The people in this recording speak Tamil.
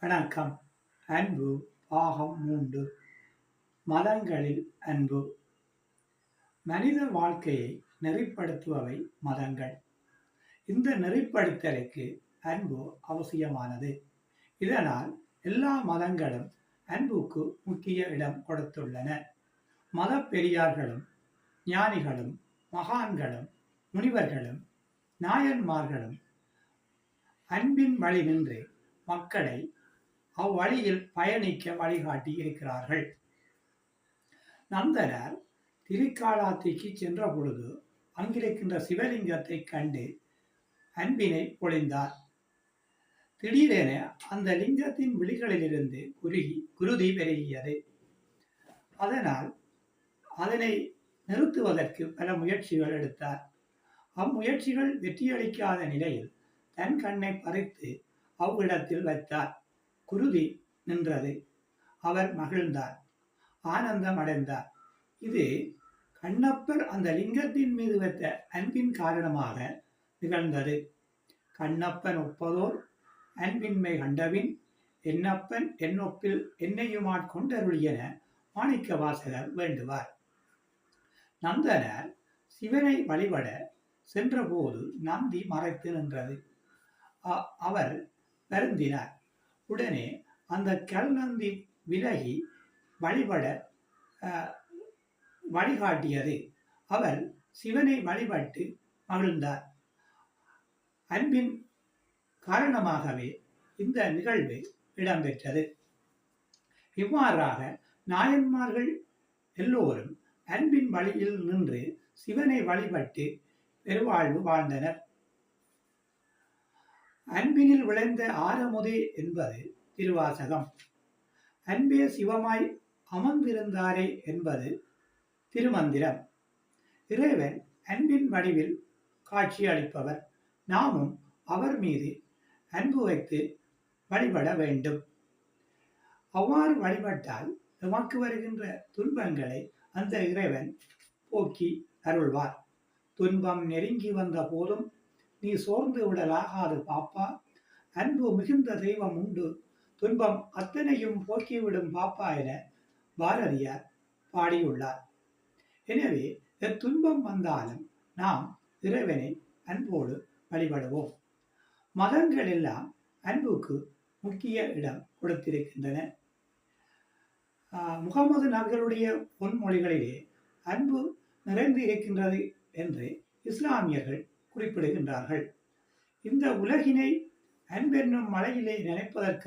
வணக்கம். அன்பு பாகம் மூன்று. மதங்களில் அன்பு. மனித வாழ்க்கையை நெறிப்படுத்துபவை மதங்கள். இந்த நெறிப்படுத்தலுக்கு அன்பு அவசியமானது. இதனால் எல்லா மதங்களும் அன்புக்கு முக்கிய இடம் கொடுத்துள்ளன. மத பெரியார்களும் ஞானிகளும் மகான்களும் முனிவர்களும் நாயன்மார்களும் அன்பின் வழி நின்று மக்களை அவ்வழியில் பயணிக்க வழிகாட்டி இருக்கிறார்கள். நந்தனர் திருக்காலாத்திக்கு சென்ற பொழுது அங்கிருக்கின்ற சிவலிங்கத்தை கண்டு அன்பினை பொழிந்தார். திடீரென அந்த லிங்கத்தின் விழிகளிலிருந்து குருகி குருதி பெருகியது. அதனால் அதனை நிறுத்துவதற்கு பல முயற்சிகள் எடுத்தார். அம்முயற்சிகள் வெற்றியளிக்காத நிலையில் தன் கண்ணை பறித்து அவ்விடத்தில் வைத்தார். குருதி நின்றது. அவர் மகிழ்ந்தார். ஆனந்தம் அடைந்தார். இது கண்ணப்பர் அந்த லிங்கத்தின் மீது வைத்த அன்பின் காரணமாக நிகழ்ந்தது. கண்ணப்பன் ஒப்பதோர் அன்பின்மை கண்டபின் என்னப்பன் என்னொப்பில் என்னையுமாட் கொண்டருளியன மாணிக்க வாசகர் வேண்டுவார். நந்தனர் சிவனை வழிபட சென்றபோது நந்தி மறைத்து நின்றது. அவர் வருந்தினார். உடனே அந்த கல் விலகி வழிபட வழிகாட்டியது. அவர் சிவனை வழிபட்டு மகிழ்ந்தார் அன்பின் காரணமாகவே இந்த நிகழ்வு இடம்பெற்றது. இவ்வாறாக நாயன்மார்கள் எல்லோரும் அன்பின் வழியில் நின்று சிவனை வழிபட்டு பெருவாழ்வு வாழ்ந்தனர். அன்பினில் விளைந்த ஆரமுதே என்பது திருவாசகம். அன்பே சிவமாய் அமர்ந்திருந்தாரே என்பது திருமந்திரம். இறைவன் அன்பின் வடிவில் காட்சி அளிப்பவர். நாமும் அவர் மீது அன்பு வைத்து வழிபட வேண்டும். அவ்வாறு வழிபட்டால் நமக்கு வருகின்ற துன்பங்களை அந்த இறைவன் போக்கி அருள்வார். துன்பம் நெருங்கி வந்த போதும் நீ சோர்ந்து விடலாகாது பாப்பா. அன்பு மிகுந்த தெய்வம் உண்டு. துன்பம் அத்தனையும் போக்கிவிடும் பாப்பா என பாரதியார் பாடியுள்ளார். எனவே துன்பம் வந்தாலும் நாம் இறைவனை அன்போடு வழிபடுவோம். மதங்கள் எல்லாம் அன்புக்கு முக்கிய இடம் கொடுத்திருக்கின்றன. முகமது நபிகளுடைய பொன்மொழிகளிலே அன்பு நிறைந்து இருக்கின்றது என்று இஸ்லாமியர்கள் குறிப்பிடுகின்றார்கள். இந்த உலகினை அன்பென்னும் மலையிலே நினைப்பதற்கு